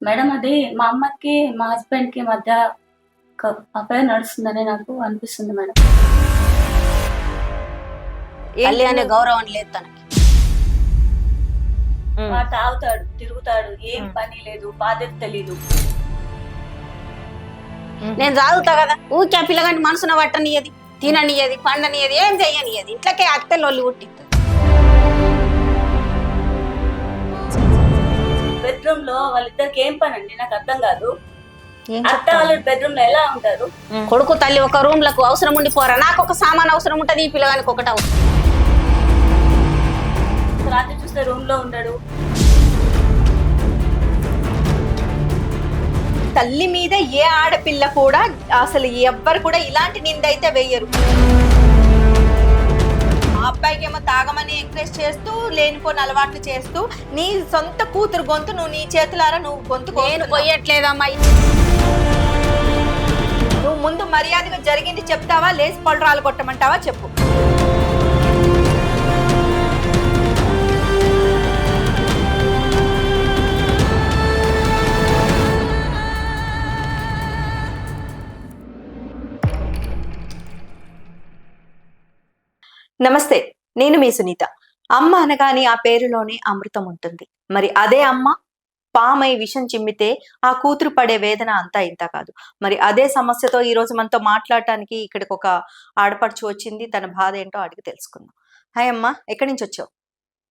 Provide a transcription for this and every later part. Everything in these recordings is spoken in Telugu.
మేడం అది మా అమ్మకి మా హస్బెండ్కి మధ్య అఫైర్ నడుస్తుందని నాకు అనిపిస్తుంది మేడం. తల్లి అనే గౌరవం లేదు తనకి. తాగుతాడు తిరుగుతాడు ఏం. పని లేదు బాధ్యత తెలీదు. నేను చదువుతా కదా ఊకే పిల్లగాని మనసున పట్టనియది తిననియది పండనియది ఏం చెయ్యనియది ఇంట్లోకే అత్తెలు ఒళ్ళు పుట్టింది. బెడ్రూమ్లో వాళ్ళిద్దరికి ఏం పని అండి నాకు అర్థం కాదు. అత్త? వాళ్ళు బెడ్రూమ్లో ఎలా ఉంటారు. కొడుకు తల్లి ఒక రూమ్లకు అవసరం ఉండి పోరా. నాకు ఒక సామాన్ అవసరం ఉంటది ఈ పిల్లగానికి ఒకటి అవసరం. రాత్రి చూస్తే రూమ్లో ఉండడు. తల్లి మీద ఏ ఆడపిల్ల కూడా అసలు ఎవ్వరు కూడా ఇలాంటి నింద అయితే వేయరు. అబ్బాయికి ఏమో తాగమని ఎంకరేజ్ చేస్తూ లేనిపోని అలవాట్లు చేస్తూ నీ సొంత కూతురు గొంతు నువ్వు నీ చేతులారా నువ్వు గొంతు నేను. పోయట్లేదమ్మా. నువ్వు ముందు మర్యాదగా జరిగింది చెప్తావా? లేచి పళ్ళు కొట్టమంటావా? చెప్పు. నమస్తే నేను మీ సునీత. అమ్మ అనగానే ఆ పేరులోనే అమృతం ఉంటుంది. మరి అదే అమ్మ? పామై విషం చిమ్మితే ఆ కూతురు పడే వేదన అంతా ఇంత కాదు. మరి అదే సమస్యతో ఈ రోజు మనతో మాట్లాడటానికి ఇక్కడికి ఒక ఆడపడుచు వచ్చింది. తన బాధ ఏంటో అడిగి తెలుసుకుందాం. హాయ్ అమ్మా ఎక్కడి నుంచి వచ్చావు?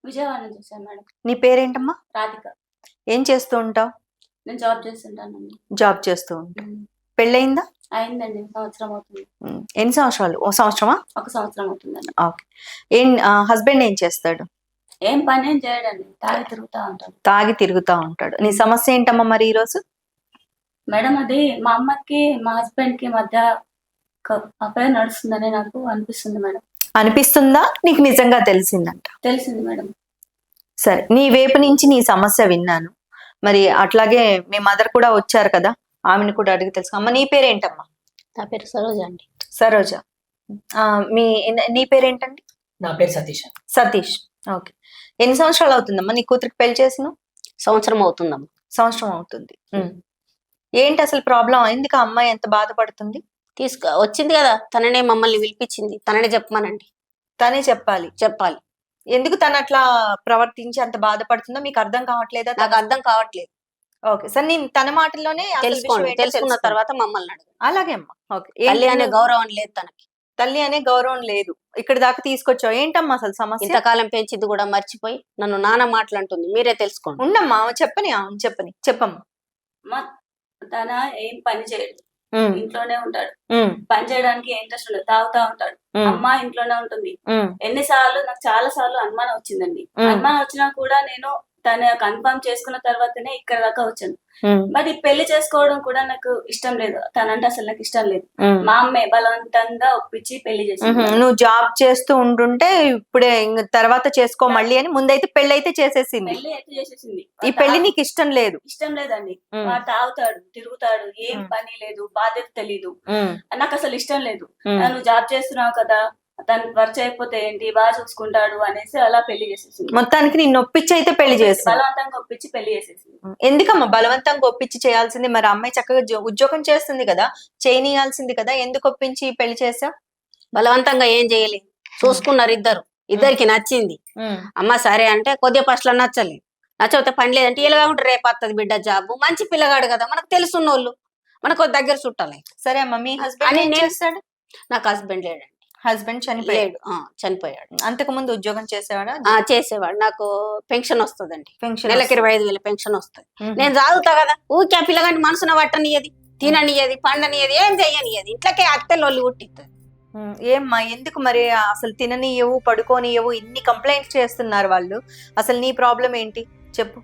విజయవాడ నుంచి వచ్చాను మేడం. నీ పేరేంటమ్మా? రాధిక. ఏం చేస్తూ ఉంటావు? నేను జాబ్ చేస్తుంటానండి జాబ్ చేస్తూ ఉంటావు. మ్. పెళ్ళయిందా? అయిందండి సంవత్సరం అవుతుంది. ఎన్ని సంవత్సరాలు? ఓ సంవత్సరమా? ఒక సంవత్సరం అవుతుందండి. ఓకే. ఏం హస్బెండ్ ఏం చేస్తాడు? ఏం పని ఏం చేయడండి తాగి తిరుగుతా ఉంటాడు. తాగి తిరుగుతా ఉంటాడు. నీ సమస్య ఏంటమ్మా మరి ఈ రోజు మేడం అది మా అమ్మకి మా హస్బెండ్కి మధ్య అఫైర్ నడుస్తుందని నాకు అనిపిస్తుంది మేడం. అనిపిస్తుందా? నీకు నిజంగా తెలిసిందంట? తెలిసింది మేడం. సరే నీ వైపు నుంచి నీ సమస్య విన్నాను. మరి అట్లాగే మీ మదర్ కూడా వచ్చారు కదా? ఆమెను కూడా అడిగి తెలుసు అమ్మ నీ పేరేంటమ్మా? నా పేరు సరోజ అండి. సరోజ. ఆ, మీ నీ పేరేంటండి? నా పేరు సతీష్. సతీష్. ఓకే. ఎన్ని సంవత్సరాలు అవుతుందమ్మా? నీ కూతురికి పెళ్ళి చేసిన సంవత్సరం అవుతుందమ్మా. సంవత్సరం అవుతుంది. ఏంటి అసలు ప్రాబ్లం? ఎందుకు ఆ అమ్మాయి ఎంత బాధపడుతుంది? తీసుకు వచ్చింది కదా తననే మమ్మల్ని పిలిపించింది. తననే చెప్పమనండి. తనే చెప్పాలి. చెప్పాలి. ఎందుకు తను అట్లా ప్రవర్తించి అంత బాధపడుతుందో మీకు అర్థం కావట్లేదా? నాకు అర్థం కావట్లేదు. ఓకే. సరే నేను తన మాటల్లోనే తెలుసుకోండి. తెలుసుకున్న. తర్వాత మమ్మల్ని అడుగు అలాగే అమ్మా. ఓకే. తల్లి అనే గౌరవం లేదు తనకి. తల్లి అనే గౌరవం లేదు. ఇక్కడ దాకా తీసుకొచ్చావు. ఏంటమ్మా అసలు సమస్య? ఇంతకాలం పెంచింది కూడా మర్చిపోయి నన్ను నాన్న మాటలు అంటుంది మీరే తెలుసుకోండి. ఉండమ్మా చెప్పని అవును చెప్పని. చెప్పమ్మా. తన ఏం పని చేయడు. ఇంట్లోనే ఉంటాడు. పని చేయడానికి ఇంట్రెస్ట్ ఉండదు. తాగుతా ఉంటాడు. అమ్మ ఇంట్లోనే ఉంటుంది. ఎన్నిసార్లు నాకు చాలా సార్లు అనుమానం వచ్చిందండి. అనుమానం వచ్చినా కూడా నేను తన కన్ఫర్మ్ చేసుకున్న తర్వాతనే ఇక్కడ దాకా వచ్చాను. మరి పెళ్ళి చేసుకోవడం కూడా నాకు ఇష్టం లేదు. తనంటే అసలు నాకు ఇష్టం లేదు. మా అమ్మే బలవంతంగా ఒప్పించి పెళ్ళి చేసింది. నువ్వు జాబ్ చేస్తూ ఉంటుంటే ఇప్పుడే తర్వాత చేసుకో మళ్ళీ అని ముందైతే పెళ్ళి అయితే చేసేసింది. పెళ్ళి అయితే చేసేసింది. ఈ పెళ్ళి నీకు ఇష్టం లేదు. ఇష్టం లేదండి. తాగుతాడు తిరుగుతాడు ఏం. పని లేదు బాధ్యత తెలీదు. నాకు అసలు ఇష్టం లేదు. నువ్వు జాబ్ చేస్తున్నావు కదా తను వర్క్ చేయకపోతే ఏంటి? బాగా చూసుకుంటాడు అనేసి అలా పెళ్ళి చేసేసింది. మొత్తానికి నేను నొప్పించి అయితే పెళ్ళి చేసింది బలవంతంగా ఒప్పించి పెళ్ళి చేసేసింది. ఎందుకమ్మా బలవంతంగా ఒప్పించి చేయాల్సింది? మరి అమ్మాయి చక్కగా జో- ఉద్యోగం చేస్తుంది కదా? చేయనీయాల్సింది కదా? ఎందుకు ఒప్పించి పెళ్ళి చేసా బలవంతంగా ఏం చేయలేదు. చూసుకున్నారు ఇద్దరు. ఇద్దరికి నచ్చింది. అమ్మ సరే అంటే కొద్దిగా ఫస్ట్లో నచ్చలేదు. నచ్చకపోతే పని లేదంటే ఇలాగా ఉంటే రేపు వస్తుంది బిడ్డ జాబ్. మంచి పిల్లగాడు కదా. మనకు తెలుసున్న వాళ్ళు మనకు దగ్గర చుట్టాలి. సరే అమ్మా మీ హస్బెండ్ అని ఏం నేను- చేస్తాడు? నాకు హస్బెండ్ లేడండి. హస్బెండ్ చనిపోయాడు. చనిపోయాడు. అంతకు ముందు ఉద్యోగం చేసేవాడా? ఆ చేసేవాడు. నాకు పెన్షన్ వస్తుందండి. పెన్షన్ నెలకి ఇరవై ఐదు వేల పెన్షన్ వస్తుంది. నేను చదువుతా కదా. ఊకే ఆ పిల్లగాని మనసున పట్టనియది తిననియది పండనియది ఏం చెయ్యనియది. ఇంట్లోకే అత్తెలు ఒళ్ళు పుట్టిస్తుంది ఏమ్మా ఎందుకు మరి అసలు తిననీయవు పడుకోనియవు ఇన్ని కంప్లైంట్స్ చేస్తున్నారు వాళ్ళు? అసలు నీ ప్రాబ్లం ఏంటి? చెప్పు.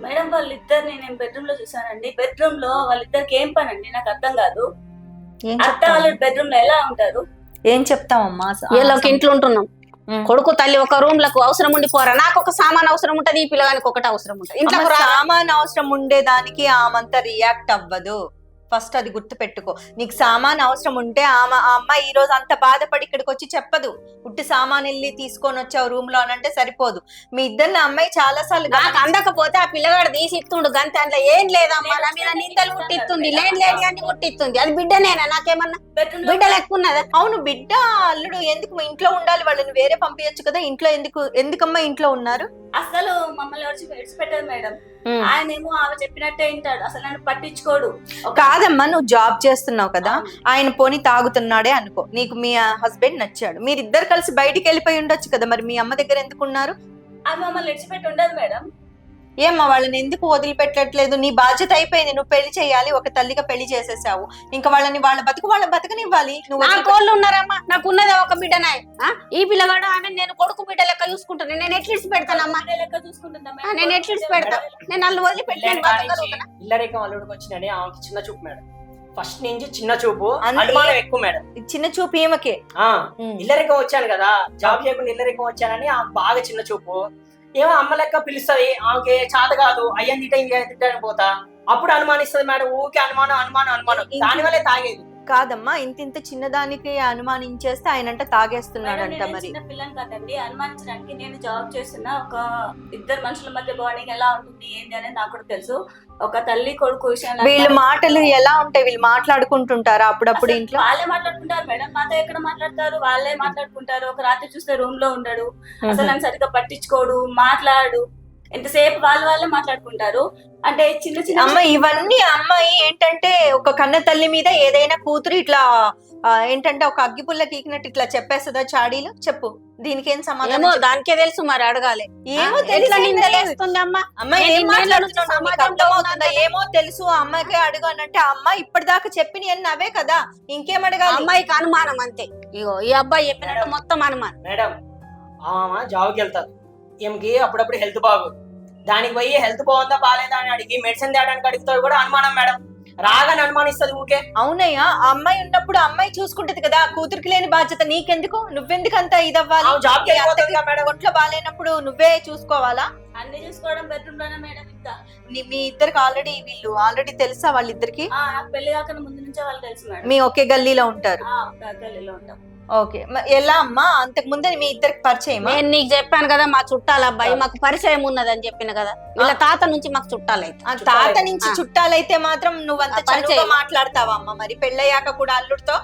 మేడం వాళ్ళిద్దరిని నేను బెడ్రూమ్లో చూసానండి బెడ్రూమ్లో వాళ్ళిద్దరికి ఏం పని అండి నాకు అర్థం కాదు. ఏం అత్త చెప్తావు? వాళ్ళు బెడ్రూమ్లో ఎలా ఉంటారు? ఏం చెప్తావమ్మా? అస- వీళ్ళకి ఇంట్లో ఉంటున్నాం. కొడుకు తల్లి ఒక రూమ్లకు అవసరం ఉండి పోరా? నాకు ఒక సామాన్ అవసరం ఉంటది ఈ పిల్లగానికి ఒకటి అవసరం ఉంటది. ఇంట్లో సామాన్ అవసరం ఉండేదానికి ఆమంతా రియాక్ట్ అవ్వదు. ఫస్ట్ అది గుర్తు పెట్టుకో నీకు సామాన్ అవసరం ఉంటే ఆమె ఆ అమ్మాయి ఈ రోజు అంత బాధపడి ఇక్కడికి వచ్చి చెప్పదు. ఉట్టి సామాన్ వెళ్ళి తీసుకొని వచ్చావు రూమ్లో అని అంటే సరిపోదు. మీ ఇద్దరిని అమ్మాయి చాలా సార్లు నాకు అందకపోతే ఆ పిల్లగాడు తీసి ఇస్తుండు గంత. అందులో ఏం లేదమ్మా నా మీద నిందలు ముట్టిస్తుంది లేని లేని అన్ని ముట్టిస్తుంది అది బిడ్డనేనా? నాకేమన్నా బెడ్రూమ్ బిడ్డ లెక్క ఉన్నదా అవును బిడ్డ అల్లుడు ఎందుకు ఇంట్లో ఉండాలి? వాళ్ళని వేరే పంపించచ్చు కదా. ఇంట్లో ఎందుకు ఎందుకమ్మా ఇంట్లో ఉన్నారు? అసలు మమ్మల్ని వచ్చి విడిచిపెట్టదు మేడం. ఆయన ఏమో ఆమె చెప్పినట్టే వింటాడు. అసలు నన్ను పట్టించుకోడు. కాదమ్మా నువ్వు జాబ్ చేస్తున్నావు కదా. ఆయన పోని తాగుతున్నాడే అనుకో. నీకు మీ హస్బెండ్ నచ్చాడు. మీరిద్దరు కలిసి బయటికి వెళ్ళిపోయి ఉండొచ్చు కదా మరి. మీ అమ్మ దగ్గర ఎందుకున్నారు ఆమె మమ్మల్ని విడిచిపెట్టి ఉండదు మేడం. ఏమ్మా వాళ్ళని ఎందుకు వదిలిపెట్టట్లేదు? నీ బాధ్యత అయిపోయింది నువ్వు పెళ్ళి చేయాలి ఒక తల్లిగా పెళ్ళి చేసేసావు. ఇంకా వాళ్ళని వాళ్ళ బతుకు వాళ్ళ బతకనివ్వాలి. నువ్వు నా కోళ్ళు ఉన్నారమ్మా నాకు ఉన్నదే ఒక బిడ్డనాయ్ ఆ? ఈ పిల్లగాడు ఆమె నేను కొడుకు బిడ్డ లెక్క చూసుకుంటాను. నేను ఎట్లీడ్స్ పెడతానమ్మా ఆ? నేను ఎట్లీడ్స్ పెడతా నేను వాళ్ళు బతకగలుగుతానా అల్లుడికి ఆమెకి చిన్న చూపు మేడం. ఫస్ట్ నుంచి చిన్న చూపు అంతే. అనుమానం ఎక్కువ మేడం. చిన్న చూపు ఈమెకే. ఆ ఇల్లరేఖం వచ్చాను కదా జాబ్ చేయకుండా ఇల్లరేఖం వచ్చానని ఆమె బాగా చిన్న చూపు. ఏమో అమ్మ లెక్క పిలుస్తుంది ఆమెకి చేత కాదు అయ్యని తిట్ట ఇంకే తిట్టని పోతా. అప్పుడు అనుమానిస్తుంది మేడం ఊకే అనుమానం అనుమానం అనుమానం. ఇంక- దాని వల్లే తాగేది. కాదమ్మా ఇంత ఇంత చిన్నదానికి అనుమానించేస్తే ఆయనంట తాగేస్తున్నాడంట నేనేం మరి. చిన్న పిల్లని కదండి. అనుమానించడానికి నేను జాబ్ చేస్తున్నా ఒక ఇద్దరు మనుషుల మధ్య బాండింగ్ ఎలా ఉంటుంది ఏంటి అనేది నాకు కూడా తెలుసు. ఒక తల్లి కొడుకు విషయంలో వీళ్ళ మాటలు ఎలా ఉంటాయి? వీళ్ళు మాట్లాడుకుంటుంటారా అప్పుడప్పుడు ఇంట్లో? వాళ్ళే మాట్లాడుకుంటారు మేడం. మాతో ఎక్కడ మాట్లాడతారు? వాళ్ళే మాట్లాడుకుంటారు. ఒక రాత్రి చూస్తే రూమ్లో ఉండడు. అసలు నన్ను సరిగ్గా పట్టించుకోడు మాట్లాడు. ఎంతసేపు వాళ్ళు వాళ్ళే మాట్లాడుకుంటారు? అంటే చిన్న చిన్న అమ్మ ఇవన్నీ అమ్మాయి ఏంటంటే ఒక కన్న తల్లి మీద ఏదైనా కూతురు ఇట్లా ఏంటంటే ఒక అగ్గిపుల్ల గీకినట్టు ఇట్లా చెప్పేస్తుందా చాడీలు? చెప్పు. దీనికి ఏం సమాధానం చెప్పు. దానికే తెలుసు మరి అడగాలి. ఏమో తెలిసి అమ్మాయి ఏం. ఏమో తెలుసు ఆ అమ్మాయికే అడుగు అని అంటే ఆ అమ్మాయి ఇప్పటిదాకా చెప్పిన అన్ని అవే కదా. ఇంకేం అడగాలి? అమ్మాయికి అనుమానం అంతే. ఇగో ఈ అబ్బాయి చెప్పినట్టు మొత్తం అనుమానం. మేడం జాబ్కి వెళ్తారు ఈమెకి అప్పుడప్పుడు హెల్త్ బాగోదు. దానికి పోయి హెల్త్ బాగుందా బాగాలేదా అని అడిగి మెడిసిన్ తేయడానికి అడుగుతారు కూడా అనుమానం మేడం రాగానే అనుమానిస్తుంది ఊకే అవునయ్యా ఆ అమ్మాయి ఉన్నప్పుడు ఆ అమ్మాయి చూసుకుంటది కదా కూతురికి లేని బాధ్యత నీకెందుకు? నువ్వెందుకు అంత ఇదవ్వాలి ఆమె జాబ్కి మీ వెళ్ళిపోతుంది అత్తకి కదా మేడం ఒంట్లో బాగాలేనప్పుడు నువ్వే చూసుకోవాలా? అన్ని చూసుకోవడం బెడ్రూమ్లోనే మేడం ఇంకా నీ- మీ ఇద్దరికి ఆల్రెడీ వీళ్ళు ఆల్రెడీ తెలుసా వాళ్ళిద్దరికి? ఆ, నాకు పెళ్ళి కాకుండా ముందు నుంచే వాళ్ళు తెలుసు మేడం మీ ఒకే గల్లీలో ఉంటారు. ఆ, ఒక గల్లీలో ఉంటాం. ఓకే. ఎలా అమ్మా? అంతకు ముందే మీ ఇద్దరికి పరిచయమా? నేను నీకు చెప్పాను కదా మా చుట్టాల అబ్బాయి మాకు పరిచయం ఉన్నదని చెప్పిన కదా. వీళ్ళ తాత నుంచి మాకు చుట్టాలు అయితే ఆ తాత నుంచి. చుట్టాలైతే మాత్రం నువ్వంత పరిచయం. చనువుగా మాట్లాడతావా అమ్మ? మరి పెళ్ళయ్యాక కూడా అల్లుడితో?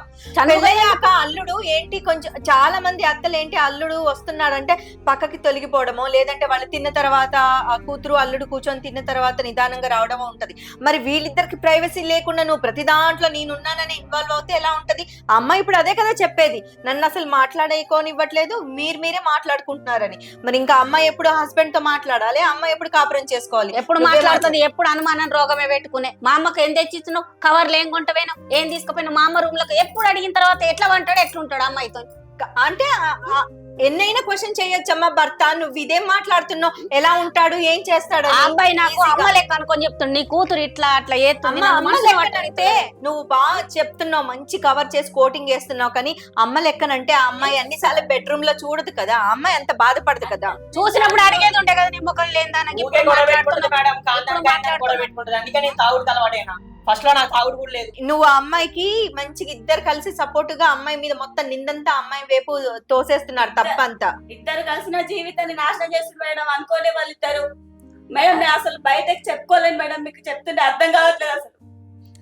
పెళ్ళయ్యాక అల్లుడు ఏంటి? కొంచెం చాలా మంది అత్తలు ఏంటి? అల్లుడు వస్తున్నాడంటే పక్కకి తొలగిపోవడమో లేదంటే వాళ్ళు తిన్న తర్వాత ఆ కూతురు అల్లుడు కూర్చొని తిన్న తర్వాత నిదానంగా రావడమో ఉంటది. మరి వీళ్ళిద్దరికి ప్రైవసీ లేకుండా నువ్వు ప్రతి దాంట్లో నేనున్నానని ఇన్వాల్వ్ అవుతే ఎలా ఉంటది? ఆ అమ్మాయి ఇప్పుడు అదే కదా చెప్పేది. నన్ను అసలు మాట్లాడేకోనివ్వట్లేదు మీరు మీరే మాట్లాడుకుంటున్నారని. మరి ఇంకా అమ్మాయి ఎప్పుడు హస్బెండ్తో మాట్లాడాలి అమ్మాయి ఎప్పుడు కాపురం చేసుకోవాలి? ఎప్పుడు మాట్లాడుతుంది ఎప్పుడు అనుమానం రోగమే పెట్టుకునే. మా అమ్మకి ఏం తెచ్చిచ్చినావు? కవర్లు ఏం కొంటవేను ఏం తీసుకుపోయినా మా అమ్మ రూమ్లకు ఎప్పుడు అడిగిన తర్వాత ఎట్లా వంటాడు ఎట్లుంటాడు అమ్మాయితో అంటే ఎన్నైనా క్వశ్చన్ చేయొచ్చమ్మా భర్త నువ్వు ఇదేం మాట్లాడుతున్నావు? ఎలా ఉంటాడు? ఏం చేస్తాడు? ఆ. అబ్బాయి నాకు. అమ్మ లెక్క అనుకొని చెప్తుంది నీ కూతురు ఇట్లా అట్లా మనసులో లెక్కనంటే నువ్వు బాగా చెప్తున్నావు మంచి కవర్ చేసి కోటింగ్ వేస్తున్నావు కానీ అమ్మ లెక్కనంటే ఆ అమ్మాయి అన్నిసార్లు బెడ్రూమ్లో చూడదు కదా. ఆ అమ్మాయి అంత బాధపడదు కదా. చూసినప్పుడు అడిగేది ఉండే కదా నీ ముఖం లేదా అందుకే నేను తాగుడు అలవాటైనా. ఫస్ట్లో నాకు కూడా లేదు. నువ్వు ఆ అమ్మాయికి మంచిగా ఇద్దరు కలిసి సపోర్ట్గా అమ్మాయి మీద మొత్తం నిందంతా అమ్మాయి వైపు తోసేస్తున్నారు తప్పంతా. ఇద్దరు కలిసిన జీవితాన్ని నాశనం చేసి మేడం. అనుకోలే వాళ్ళిద్దరు. మేడం నేను అసలు బయటకు చెప్పుకోలేను మేడం. మీకు చెప్తుంటే అర్థం కావట్లేదు అసలు.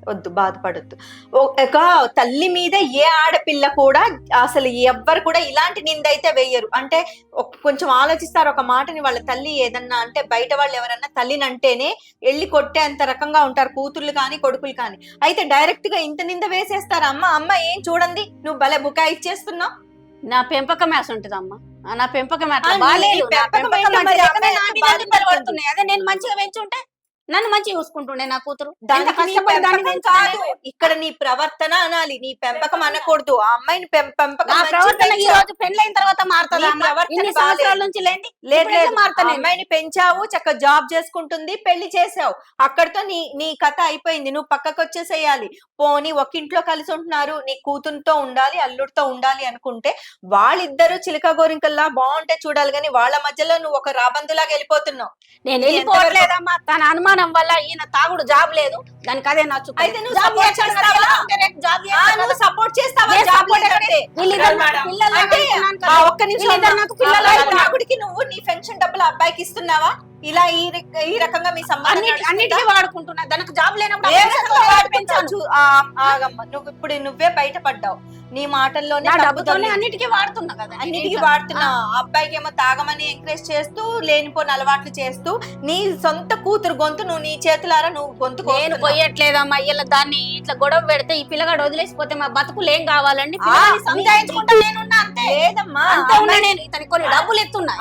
వద్దు బాధపడొద్దు. ఒక తల్లి మీద ఏ ఆడపిల్ల కూడా అసలు ఎవ్వరు కూడా ఇలాంటి నింద అయితే వేయరు. అంటే కొంచెం ఆలోచిస్తారు ఒక మాటని వాళ్ళ తల్లి ఏదన్నా అంటే బయట వాళ్ళు ఎవరన్నా తల్లిని అంటేనే వెళ్ళి కొట్టే అంత రకంగా ఉంటారు కూతుర్లు కానీ కొడుకులు కానీ. అయితే డైరెక్ట్గా ఇంత నింద వేసేస్తారు అమ్మ అమ్మ ఏం చూడండి నువ్వు భలే బుకా ఇచ్చేస్తున్నావు. నా పెంపకం వేసి ఉంటుందమ్మా. ఆ, నా పెంపకం అట్లా అదే నేను మంచిగా పెంచుంటే నన్ను మంచిగా చూసుకుంటుండే నా కూతురు ఎంత దానికి నీ కష్టపడి దాన్ని పెంపకం పెంచుతానే. కాదు ఇక్కడ నీ ప్రవర్తన అనాలి నీ పెంపకం అనకూడదు ఆ అమ్మాయిని పెం- పెంపకం నా మంచిగా ప్రవర్తన ఈ పెంచావు. రోజు పెళ్ళైన తర్వాత మారుతుందా నీ అమ్మా? ప్రవర్తన ఇన్ని బాలేదు. సంవత్సరాల నుంచి లేని లేదు లేదు ఆ మారుతాను నేను? అమ్మాయిని పెంచావు చక్క జాబ్ చేసుకుంటుంది పెళ్ళి చేసావు అక్కడితో నీ నీ కథ అయిపోయింది నువ్వు పక్కకు వచ్చేసేయాలి పోనీ ఒకింట్లో కలిసి ఉంటున్నారు నీ కూతురుతో ఉండాలి అల్లుడితో ఉండాలి అనుకుంటే వాళ్ళిద్దరు చిలక గోరింకల్లా బాగుంటే చూడాలి కానీ వాళ్ళ మధ్యలో నువ్వు ఒక రాబందులాగా వెళ్ళిపోతున్నావు నేను వెళ్ళిపోవట్లేదమ్మా తన అనుమానం అనుమానం వల్ల ఈయన తాగుడు జాబ్ లేదు. దానికి అదే నచ్చు అయితే నువ్వు support చేస్తావా? ఆ, నువ్వు సపోర్ట్ చేస్తావా? ఒక్క నిమిషం. నాకు పిల్లలు. తాగుడికి నువ్వు నీ పెన్షన్ డబ్బులు అబ్బాయికి ఇస్తున్నావా? ఇలా ఈ ఈ రకంగా మీ సంబంధం అన్నిటి అన్నిటికీ వాడుకుంటున్నా. దానికి జాబ్ లేనప్పుడు నువ్వు ఇప్పుడు నువ్వే బయటపడ్డావు. నీ మాటల్లోనే డబ్బుతోనే. అన్నిటికీ వాడుతున్నా కదా అన్నిటికీ వాడుతున్నావు అబ్బాయికి ఏమో తాగమని ఎంకరేజ్ చేస్తూ లేనిపోని అలవాట్లు చేస్తూ నీ సొంత కూతురు గొంతు నువ్వు నీ చేతులారా నువ్వు గొంతు నేను. పోయట్లేదమ్మా. ఇలా దాన్ని ఇట్లా గొడవ పెడితే ఈ పిల్లగాడు వదిలేసిపోతే మా బతుకులు ఏం కావాలండి? సంజాయించుకుంటా నేనున్నా అంతే. లేదమ్మా. అంతే ఉన్నా నేను. ఇతనికి కొన్ని డబ్బులు ఎత్తున్నా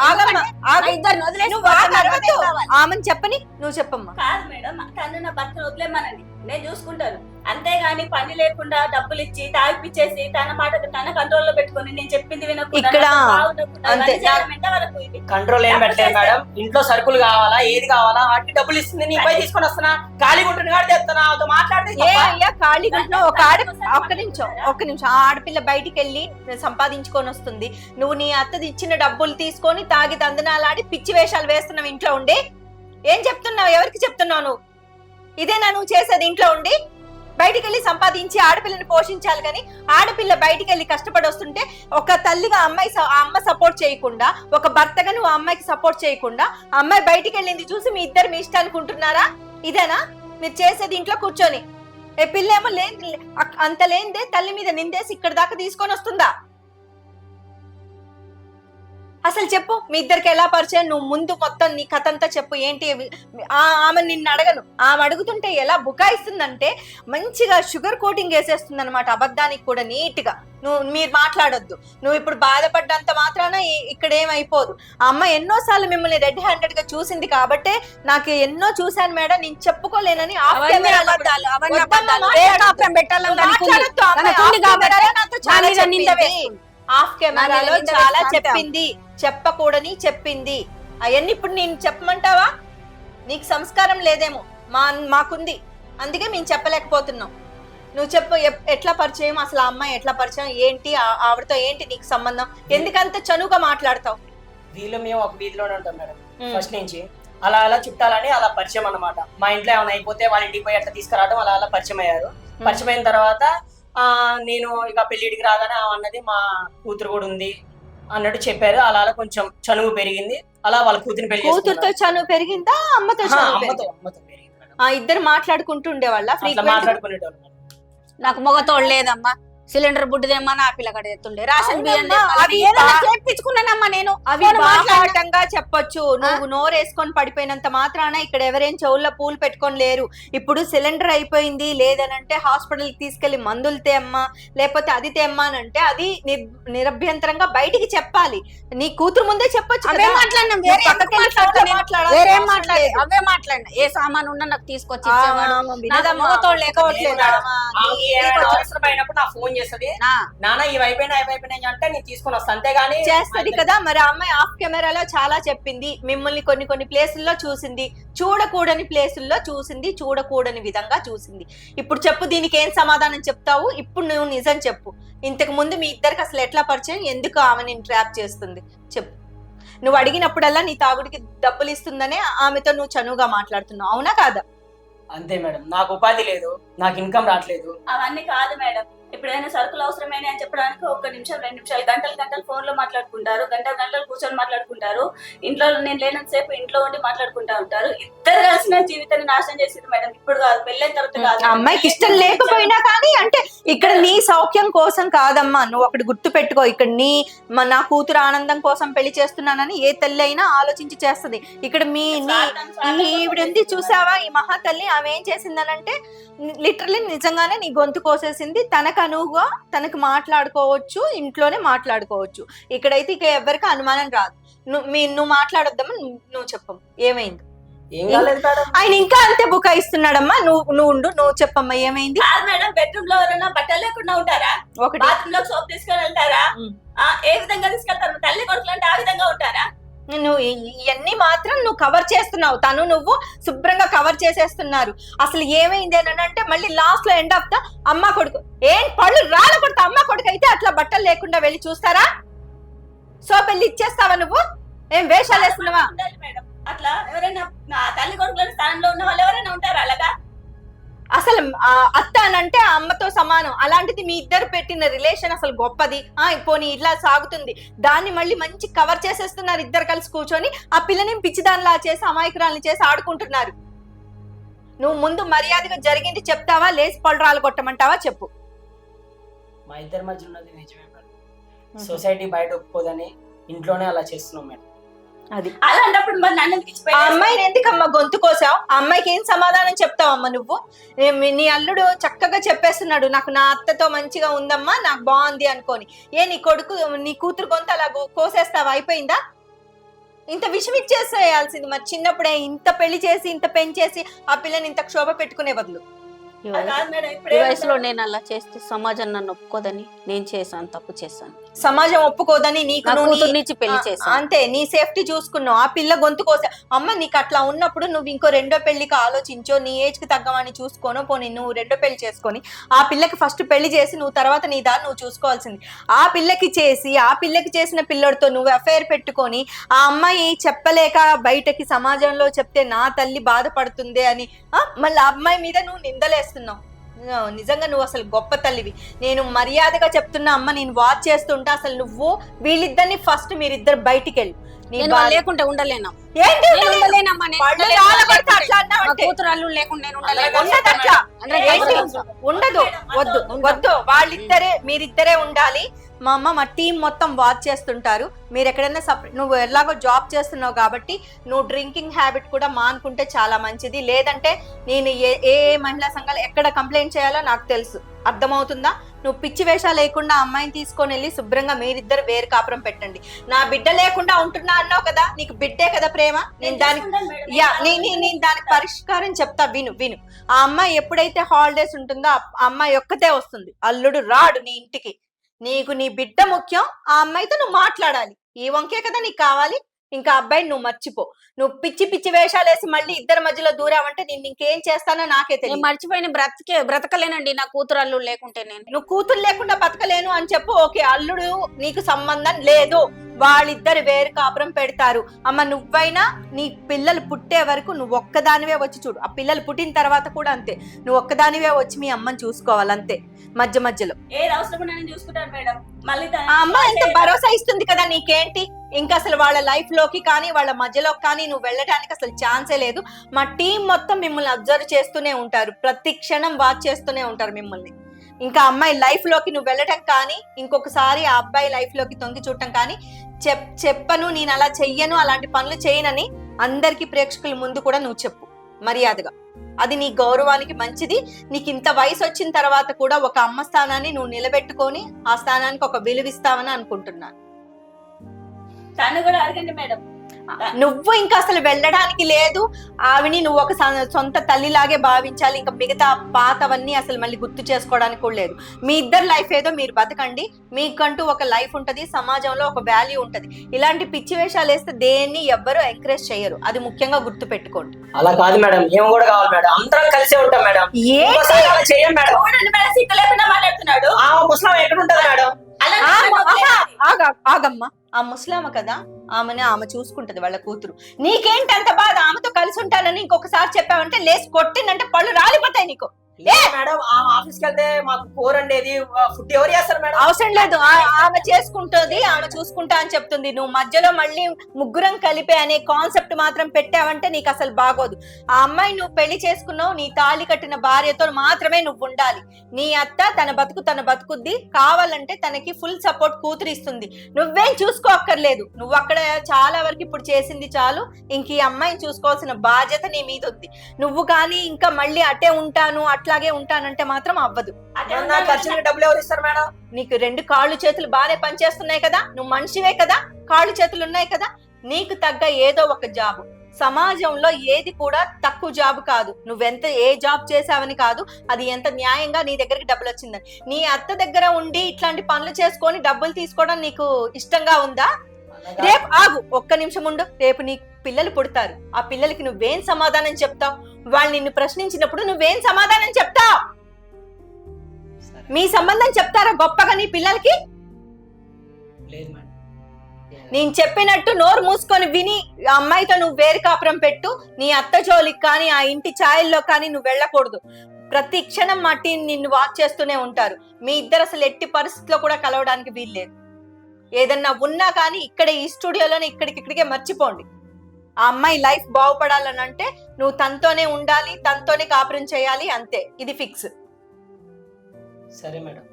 ఇద్దరిని వదిలేసి నువ్వు ఆమెను చెప్పని నువ్వు చెప్పమ్మా. కాదు మేడం తను నా భర్తను వదిలేమనండి. నేను చూసుకుంటాను. అంతేగాని పని లేకుండా డబ్బులు ఇచ్చి తాగిపిచ్చేసి తన మాట తన కంట్రోల్లో పెట్టుకొని నేను చెప్పింది వినకుండా ఇక్కడ కంట్రోల్ ఏం పెట్టలేదు మేడం. ఇంట్లో సరుకులు కావాలా ఏది కావాలా వాటికి డబ్బులు ఇస్తుంది నీ పోయి తీసుకొని వస్తున్నా. ఖాళీగా ఉంటుంది కాదు చెప్తున్నా వాళ్ళతో మాట్లాడితే. అయ్యా ఖాళీ ఒక ఆడ ఒక్క నిమిషం ఒక్క నిమిషం. ఆ ఆడపిల్ల బయటికి వెళ్ళి సంపాదించుకొని వస్తుంది. నువ్వు నీ అత్తది ఇచ్చిన డబ్బులు తీసుకొని తాగి దందనాలాడి పిచ్చి వేషాలు వేస్తున్నావు ఇంట్లో ఉండి. ఏం చెప్తున్నావు? ఎవరికి చెప్తున్నావు నువ్వు? ఇదేనా నువ్వు చేసేది ఇంట్లో ఉండి? బయటికి వెళ్ళి సంపాదించి ఆడపిల్లని పోషించాలి కానీ ఆడపిల్ల బయటికి వెళ్ళి కష్టపడి వస్తుంటే ఒక తల్లిగా అమ్మాయి స- ఆ అమ్మ సపోర్ట్ చేయకుండా ఒక భర్తగా నువ్వు ఆ అమ్మాయికి సపోర్ట్ చేయకుండా అమ్మాయి బయటికి వెళ్ళింది చూసి మీ ఇద్దరు మీ ఇష్టానికి ఉంటున్నారా ఇదేనా? మీరు చేసేది ఇంట్లో కూర్చొని. ఏ పిల్లేమో లేని అంత లేనిదే తల్లి మీద నిందేసి ఇక్కడ దాకా తీసుకొని వస్తుందా? అసలు చెప్పు మీ ఇద్దరికి ఎలా పరిచయం? నువ్వు ముందు మొత్తం నీ కథ అంతా చెప్పు ఏంటి ఆమె నిన్ను అడగను. ఆమె అడుగుతుంటే ఎలా బుకాయిస్తుందంటే మంచిగా షుగర్ కోటింగ్ వేసేస్తుంది అనమాట అబద్ధానికి కూడా నీట్గా నువ్వు మీరు మాట్లాడొద్దు. నువ్వు ఇప్పుడు బాధపడ్డంత మాత్రాన ఇక్కడ ఏమైపోదు. ఆ అమ్మ ఎన్నోసార్లు మిమ్మల్ని రెడ్ హ్యాండెడ్గా చూసింది కాబట్టే నాకు ఎన్నో చూశాను మేడం నేను చెప్పుకోలేనని పెట్టాలని ఆఫ్ కెమెరాలో చాలా చెప్పింది. చెప్పకూడని చెప్పింది. అవన్నీ ఇప్పుడు నేను చెప్పమంటావా? నీకు సంస్కారం లేదేమో. మా మాకుంది. అందుకే మేము చెప్పలేకపోతున్నాం. నువ్వు చెప్పు ఎట్లా పరిచయం? అసలు ఆ అమ్మాయి ఎట్లా పరిచయం? ఏంటి? ఆ- ఆవిడతో ఏంటి నీకు సంబంధం? ఎందుకంత చనువుగా మాట్లాడతావు? వీళ్ళు మేము ఒక వీధిలోనే ఉంటాం మేడం. ఫస్ట్ నుంచి. అలా అలా చుట్టాలని అలా పరిచయం అన్నమాట. మా ఇంట్లో ఏమైనా అయిపోతే వాళ్ళ ఇంటికి పోయి అట్లా తీసుకురావడం అలా అలా పరిచయం అయ్యారు. పరిచయం అయిన తర్వాత నేను ఇక పెళ్ళిడికి రాగానే అన్నది మా కూతురు కూడా ఉంది అన్నట్టు చెప్పారు. అలా అలా కొంచెం చనువు పెరిగింది. అలా వాళ్ళ కూతురిని పెళ్ళి కూతురుతో చనువు పెరిగిందా? అమ్మతో పెరిగింది? ఇద్దరు మాట్లాడుకుంటూ ఉండేవాళ్ళ అట్లా ఫ్రీక్వెంట్ మాట్లాడుకునేటోళ్ళు. నాకు మొగతోడు లేదమ్మా. సిలిండర్ బుడ్డిదేమ్మా నా పిల్లగాడు ఎత్తుండే. రాషన్ బియ్యం. అవి నేను. అవి బాహాటంగా చెప్పొచ్చు. నువ్వు నోరేసుకొని పడిపోయినంత మాత్రాన ఇక్కడ ఎవరేం చెవుల్లో పూలు పెట్టుకొని లేరు. ఇప్పుడు సిలిండర్ అయిపోయింది లేదనంటే హాస్పిటల్కి తీసుకెళ్ళి మందులు తేమ్మా లేకపోతే అది తేమ్మా అని అంటే అది నిర్- నిరభ్యంతరంగా బయటికి చెప్పాలి. నీ కూతురు ముందే చెప్పొచ్చు అవే కదా. మాట్లాడినాం? వేరే మాట్లాడే. అవే ఏ సామాన్ ఉన్నా నాకు తీసుకొచ్చి నా ఫోన్ చేస్తుంది? నాన్న ఇవి అయిపోయినా ఇవి అయిపోయినాయి అంటే నేను తీసుకొని వస్తాను అంతేగాని చేస్తది కదా మరి ఆ అమ్మాయి ఆఫ్ కెమెరాలో చాలా చెప్పింది. మిమ్మల్ని కొన్ని కొన్ని ప్లేసుల్లో చూసింది. చూడకూడని ప్లేసుల్లో చూసింది చూడకూడని విధంగా చూసింది. ఇప్పుడు చెప్పు దీనికి ఏం సమాధానం చెప్తావు? ఇప్పుడు నువ్వు నిజం చెప్పు. ఇంతకు ముందు మీ ఇద్దరికి అసలు ఎట్లా పరిచయం? ఎందుకు ఆమె నేను ట్రాప్ చేస్తుంది? చెప్పు. నువ్వు అడిగినప్పుడల్లా నీ తాగుడికి డబ్బులు ఇస్తుందనే ఆమెతో నువ్వు చనువుగా మాట్లాడుతున్నావు. అవునా కాదా? అంతే మేడం. నాకు ఉపాధి లేదు. నాకు ఇన్కమ్ రావట్లేదు. అవన్నీ కాదు మేడం. ఎప్పుడైనా సరుకులు అవసరమైన అని చెప్పడానికి ఒక నిమిషం రెండు నిమిషాలు గంటలు గంటలు ఫోన్లో మాట్లాడుకుంటారు గంటలు గంటలు కూర్చొని మాట్లాడుకుంటారు. ఇంట్లో నేను లేనంత సేపు ఇంట్లో ఉండి మాట్లాడుకుంటా ఉంటారు. ఇద్దరు కలిసి నా జీవితాన్ని నాశనం చేసింది మేడం. ఇప్పుడు కాదు పెళ్ళైన తర్వాత కాదు. ఆ అమ్మాయికి ఇష్టం లేకపోయినా కానీ అంటే ఇక్కడ నీ సౌఖ్యం కోసం కాదమ్మా. నువ్వు ఒకటి గుర్తు పెట్టుకో. ఇక్కడ నీ నా కూతురు ఆనందం కోసం పెళ్ళి చేస్తున్నానని ఏ తల్లి అయినా ఆలోచించి చేస్తది. ఇక్కడ మీ నీ స్వార్థం, స్వార్థం ఈ ఈవిడుంది చూసావా? ఈ మహాతల్లి ఆమె ఏం చేసిందనంటే లిటరలీ నిజంగానే నీ గొంతు కోసేసింది. తనకు అనువుగా తనకు మాట్లాడుకోవచ్చు ఇంట్లోనే మాట్లాడుకోవచ్చు. ఇక్కడైతే ఇక ఎవరికి అనుమానం రాదు. నువ్వు మీ నువ్వు మాట్లాడొద్దమ్మా నువ్వు చెప్పమ్మా. ఏమైంది? ఆయన ఇంకా అంతే బుకాయిస్తున్నాడమ్మా నువ్వు నువ్వు ఉండు నువ్వు చెప్పమ్మా. ఏమైంది? మేడం బెడ్రూమ్లో ఎవరైనా బట్టలు లేకుండా ఉంటారా? ఒకటి. బాత్రూమ్లో సోప్ తీసుకొని వెళ్తారా? ఏ విధంగా తీసుకెళ్తారు? తల్లి కొడుకులు అంటే ఆ విధంగా ఉంటారా? నువ్వు ఇవన్నీ మాత్రం నువ్వు కవర్ చేస్తున్నావు. తను నువ్వు శుభ్రంగా కవర్ చేసేస్తున్నారు. అసలు ఏమైంది అని అంటే మళ్ళీ లాస్ట్లో ఎండ్ ఆఫ్ ద అమ్మ కొడుకు. ఏం పళ్ళు రాళ్ళ కొడుతా అమ్మ కొడుకు అయితే అట్లా బట్టలు లేకుండా వెళ్ళి చూస్తారా? సో పెళ్ళి ఇచ్చేస్తావా నువ్వు? ఏం వేషాలు వేస్తున్నావా? మేడం అట్లా ఎవరైనా నా తల్లి కొడుకుల స్థానంలో ఉన్న వాళ్ళు ఎవరైనా ఉంటారు అలాగా? అసలు అత్త అని అంటే ఆ అమ్మతో సమానం. అలాంటిది మీ ఇద్దరు పెట్టిన రిలేషన్ అసలు గొప్పది. ఆ పోనీ ఇట్లా సాగుతుంది. దాన్ని మళ్ళీ మంచి కవర్ చేసేస్తున్నారు ఇద్దరు కలిసి కూర్చొని. ఆ పిల్లని పిచ్చిదానిలా చేసి అమాయకురాల్ని చేసి ఆడుకుంటున్నారు. నువ్వు ముందు మర్యాదగా జరిగింది చెప్తావా? లేచి పళ్ళరాలు కొట్టమంటావా? చెప్పు. మా ఇద్దరి మధ్య ఉన్నది నిజమే మేడం. సొసైటీ బయట ఒప్పుకోదని ఇంట్లోనే అలా చేస్తున్నాం మేడం. అది. అలాంటప్పుడు మరి నన్ను ఎందుకు ఆ అమ్మాయిని ఎందుకమ్మా గొంతు కోసావు? ఆ అమ్మాయికి ఏం సమాధానం చెప్తావమ్మా నువ్వు? ఏ- నీ అల్లుడు చక్కగా చెప్పేస్తున్నాడు నాకు నా అత్తతో మంచిగా ఉందమ్మా నాకు బాగుంది అనుకోని. ఏ నీ కొడుకు నీ కూతురు గొంతు అలా గో- కోసేస్తావా? అయిపోయిందా? ఇంత విషం ఇచ్చేసేయాల్సింది. మరి చిన్నప్పుడే ఇంత పెళ్ళి చేసి ఇంత పెంచేసి ఆ పిల్లని ఇంత క్షోభ పెట్టుకునే బదులు. ఈ వయసులో నేను అలా చేస్తే సమాజం నన్ను ఒప్పుకోదని నేను చేశాను తప్పు చేశాను. సమాజం ఒప్పుకోదని నీకు పెళ్ళి చేశాను. అంతే నీ సేఫ్టీ చూసుకున్నావు. ఆ పిల్ల గొంతు కోసా. అమ్మ నీకు అట్లా ఉన్నప్పుడు నువ్వు ఇంకో రెండో పెళ్ళికి ఆలోచించో నీ ఏజ్కి తగ్గమని చూసుకోను పోనీ నువ్వు రెండో పెళ్ళి చేసుకొని ఆ పిల్లకి ఫస్ట్ పెళ్ళి చేసి నువ్వు తర్వాత నీ దాన్ని నువ్వు చూసుకోవాల్సింది. ఆ పిల్లకి చేసి ఆ పిల్లకి చేసిన పిల్లడితో నువ్వు అఫైర్ పెట్టుకొని ఆ అమ్మాయి చెప్పలేక బయటకి సమాజంలో చెప్తే నా తల్లి బాధపడుతుంది అని మళ్ళీ ఆ అమ్మాయి మీద నువ్వు నిందలేస్తున్నావు ఆ, నిజంగా నువ్వు అసలు గొప్ప తల్లివి. నేను మర్యాదగా చెప్తున్నా అమ్మ నేను వాచ్ చేస్తుంటా అసలు నువ్వు వీళ్ళిద్దరిని ఫస్ట్ మీరిద్దరు బయటికి వెళ్ళు లేకుండా ఉండలేను. ఉండదు వద్దు. వద్దు. వాళ్ళిద్దరే మీరిద్దరే ఉండాలి. మా అమ్మ మా టీం మొత్తం వాచ్ చేస్తుంటారు. మీరు ఎక్కడైనా సపరేట్ నువ్వు ఎలాగో జాబ్ చేస్తున్నావు కాబట్టి నువ్వు డ్రింకింగ్ హ్యాబిట్ కూడా మానుకుంటే చాలా మంచిది. లేదంటే నేను ఏ ఏ మహిళా సంఘాలు ఎక్కడ కంప్లైంట్ చేయాలో నాకు తెలుసు. అర్థమవుతుందా? నువ్వు పిచ్చి వేషాలు లేకుండా అమ్మాయిని తీసుకొని వెళ్ళి శుభ్రంగా మీరిద్దరు వేరు కాపురం పెట్టండి. నా బిడ్డ లేకుండా ఉంటున్నా అన్నావు కదా నీకు బిడ్డే కదా ప్రేమ? నేను దానికి. యా నేను దానికి పరిష్కారం చెప్తా విను విను. ఆ అమ్మాయి ఎప్పుడైతే హాలిడేస్ ఉంటుందో ఆ అమ్మాయి ఒక్కతే వస్తుంది. అల్లుడు రాడు నీ ఇంటికి. నీకు నీ బిడ్డ ముఖ్యం ఆ అమ్మాయితో నువ్వు మాట్లాడాలి. ఈ వంకే కదా నీకు కావాలి. ఇంకా అబ్బాయిని నువ్వు మర్చిపో. నువ్వు పిచ్చి పిచ్చి వేషాలు వేసి మళ్ళీ ఇద్దరి మధ్యలో దూరావంటే నేను ఇంకేం చేస్తానో నాకే తెలియదు మర్చిపోయిన బ్రతికే బ్రతకలేనండి నా కూతురు అల్లుడు లేకుంటే నేను. నువ్వు కూతురు లేకుండా బతకలేను అని చెప్పు. ఓకే అల్లుడు నీకు సంబంధం లేదు. వాళ్ళిద్దరు వేరు కాపురం పెడతారు. అమ్మ నువ్వైనా నీ పిల్లలు పుట్టే వరకు నువ్వు ఒక్కదానివే వచ్చి చూడు. ఆ పిల్లలు పుట్టిన తర్వాత కూడా అంతే. నువ్వు ఒక్కదానివే వచ్చి మీ అమ్మని చూసుకోవాలి అంతే. మధ్య మధ్యలో. ఏది అవసరం ఉన్నా నేను చూసుకుంటాను మేడం. మళ్ళీ ఆ అమ్మ ఎంత భరోసా ఇస్తుంది కదా నీకేంటి? ఇంకా అసలు వాళ్ళ లైఫ్లోకి కానీ వాళ్ళ మధ్యలోకి కానీ నువ్వు వెళ్ళడానికి అసలు ఛాన్సే లేదు. మా టీం మొత్తం మిమ్మల్ని అబ్జర్వ్ చేస్తూనే ఉంటారు. ప్రతి క్షణం వాచ్ చేస్తూనే ఉంటారు మిమ్మల్ని. ఇంకా అమ్మాయి లైఫ్లోకి నువ్వు వెళ్ళటం కానీ ఇంకొకసారి ఆ అబ్బాయి లైఫ్లోకి తొంగి చూడటం కానీ చెప్ చెప్పను నేను అలా చెయ్యను అలాంటి పనులు చేయనని అందరికి ప్రేక్షకుల ముందు కూడా నువ్వు చెప్పు మర్యాదగా. అది నీ గౌరవానికి మంచిది. నీకు ఇంత వయసు వచ్చిన తర్వాత కూడా ఒక అమ్మ స్థానాన్ని నువ్వు నిలబెట్టుకొని ఆ స్థానానికి ఒక విలువిస్తావని అనుకుంటున్నాను. తను కూడా అడగండి మేడం. నువ్వు ఇంకా అసలు వెళ్ళడానికి లేదు. ఆవిని నువ్వు ఒక సొంత తల్లిలాగే భావించాలి. ఇంకా మిగతా పాతవన్నీ అసలు మళ్ళీ గుర్తు చేసుకోవడానికి కూడా లేదు. మీ ఇద్దరు లైఫ్ ఏదో మీరు బతకండి. మీకంటూ ఒక లైఫ్ ఉంటది. సమాజంలో ఒక వాల్యూ ఉంటది. ఇలాంటి పిచ్చి వేషాలు వేస్తే దేన్ని ఎవ్వరూ ఎంకరేజ్ చేయరు. అది ముఖ్యంగా గుర్తు పెట్టుకోండి. అలా కాదు మేడం. ఏం కూడా కావాలి మేడం. అందరం కలిసే ఉంటాం మేడం. చేయం మేడం. చూడండి మేడం. మాట్లాడుతున్నాడు. ఎక్కడ ఉంటది ఆగమ్మా. ఆ ముస్లామ కదా? ఆమెని ఆమె చూసుకుంటది వాళ్ళ కూతురు. నీకేంటి బాధ? ఆమెతో కలిసి ఉంటానని ఇంకొకసారి చెప్పావంటే లేచి కొట్టిందంటే పళ్ళు రాలిపోతాయి నీకు. మేడం ఆ ఆఫీస్కి వెళ్తే మాకు కూర ఉండేది ఫుడ్ ఎవరు చేస్తారు మేడం? అవసరం లేదు ఆమె చేసుకుంటుంది ఆమె చూసుకుంటా అని చెప్తుంది. నువ్వు మధ్యలో మళ్ళీ ముగ్గురం కలిపే అనే కాన్సెప్ట్ మాత్రం పెట్టావంటే నీకు అసలు బాగోదు. ఆ అమ్మాయి నువ్వు పెళ్ళి చేసుకున్నావు నీ తాళి కట్టిన భార్యతో మాత్రమే నువ్వు ఉండాలి. నీ అత్త తన బతుకు తన బతుకుద్ది కావాలంటే తనకి ఫుల్ సపోర్ట్ కూతురు ఇస్తుంది. నువ్వేం చూసుకోక్కర్లేదు నువ్వు అక్కడ చాలా వరకు ఇప్పుడు చేసింది చాలు ఇంక ఈ అమ్మాయిని చూసుకోవాల్సిన బాధ్యత నీ మీద ఉంది నువ్వు కానీ ఇంకా మళ్ళీ అటే ఉంటాను అట్లాగే ఉంటానంటే మాత్రం అవ్వదు. నా ఖర్చులకి డబ్బులు ఎవరు ఇస్తారు మేడం? నీకు రెండు కాళ్ళు చేతులు బాగానే పనిచేస్తున్నాయి కదా? నువ్వు మనిషివే కదా? కాళ్ళు చేతులు ఉన్నాయి కదా? నీకు తగ్గ ఏదో ఒక జాబ్. సమాజంలో ఏది కూడా తక్కువ జాబ్ కాదు. నువ్వెంత ఏ జాబ్ చేసావని కాదు. అది ఎంత న్యాయంగా నీ దగ్గరికి డబ్బులు వచ్చిందని. నీ అత్త దగ్గర ఉండి ఇట్లాంటి పనులు చేసుకొని డబ్బులు తీసుకోవడం నీకు ఇష్టంగా ఉందా? రేపు ఆగు. ఒక్క నిమిషం ఉండు. రేపు నీ పిల్లలు పుడతారు. ఆ పిల్లలకి నువ్వేం సమాధానం చెప్తావు? వాళ్ళు నిన్ను ప్రశ్నించినప్పుడు నువ్వేం సమాధానం చెప్తావు? మీ సంబంధం చెప్తారా గొప్పగా నీ పిల్లలకి? నేను చెప్పినట్టు నోరు మూసుకొని విని అమ్మాయితో నువ్వు వేరు కాపురం పెట్టు. నీ అత్త జోలికి కానీ ఆ ఇంటి ఛాయల్లో కానీ నువ్వు వెళ్ళకూడదు. ప్రతి క్షణం మా టీం నిన్ను వాచ్ చేస్తూనే ఉంటారు. మీ ఇద్దరు అసలు ఎట్టి పరిస్థితిలో కూడా కలవడానికి వీల్లేదు. ఏదన్నా ఉన్నా కానీ ఇక్కడ ఈ స్టూడియోలోనే ఇక్కడికి ఇక్కడికే మర్చిపోండి. ఆ అమ్మాయి లైఫ్ బాగుపడాలని అంటే నువ్వు తనతోనే ఉండాలి తనతోనే కాపురం చేయాలి అంతే. ఇది ఫిక్స్. సరే మేడం.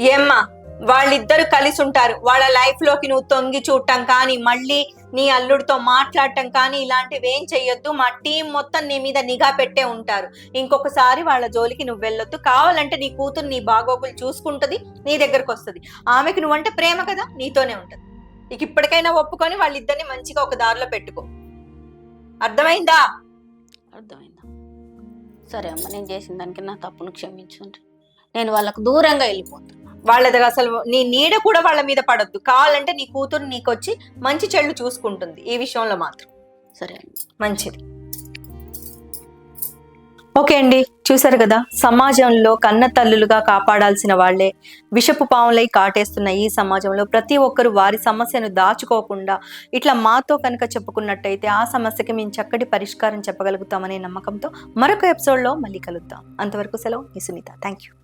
ఏమ్మా వాళ్ళిద్దరు కలిసి ఉంటారు. వాళ్ళ లైఫ్లోకి నువ్వు తొంగి చూడటం కానీ మళ్ళీ నీ అల్లుడితో మాట్లాడటం కానీ ఇలాంటివి ఏం చెయ్యొద్దు. మా టీం మొత్తం నీ మీద నిఘా పెట్టే ఉంటారు. ఇంకొకసారి వాళ్ళ జోలికి నువ్వు వెళ్ళొద్దు. కావాలంటే నీ కూతురు నీ బాగోగులు చూసుకుంటది నీ దగ్గరకు వస్తుంది. ఆమెకి నువ్వంటే ప్రేమ కదా నీతోనే ఉంటది. ఇక ఇప్పటికైనా ఒప్పుకొని వాళ్ళిద్దరిని మంచిగా ఒక దారిలో పెట్టుకో. అర్థమైందా? అర్థమైందా. సరే అమ్మ నేను చేసిన దానికి నా తప్పును క్షమించండి. నేను వాళ్ళకు దూరంగా వెళ్ళిపోతాను వాళ్ళది అసలు నీ నీడ కూడా వాళ్ళ మీద పడొద్దు. కావాలంటే నీ కూతురు నీకొచ్చి మంచి చెళ్ళు చూసుకుంటుంది. ఈ విషయంలో మాత్రం. సరే మంచిది. ఓకే అండి చూసారు కదా. సమాజంలో కన్న తల్లులుగా కాపాడాల్సిన వాళ్ళే. విషపు పాములై కాటేస్తున్న ఈ సమాజంలో ప్రతి ఒక్కరు వారి సమస్యను దాచుకోకుండా ఇట్లా మాతో కనుక చెప్పుకున్నట్టయితే ఆ సమస్యకి మేము చక్కటి పరిష్కారం చెప్పగలుగుతామనే నమ్మకంతో మరొక ఎపిసోడ్లో మళ్ళీ కలుద్దాం. అంతవరకు సెలవు మీ సునీత. Thank you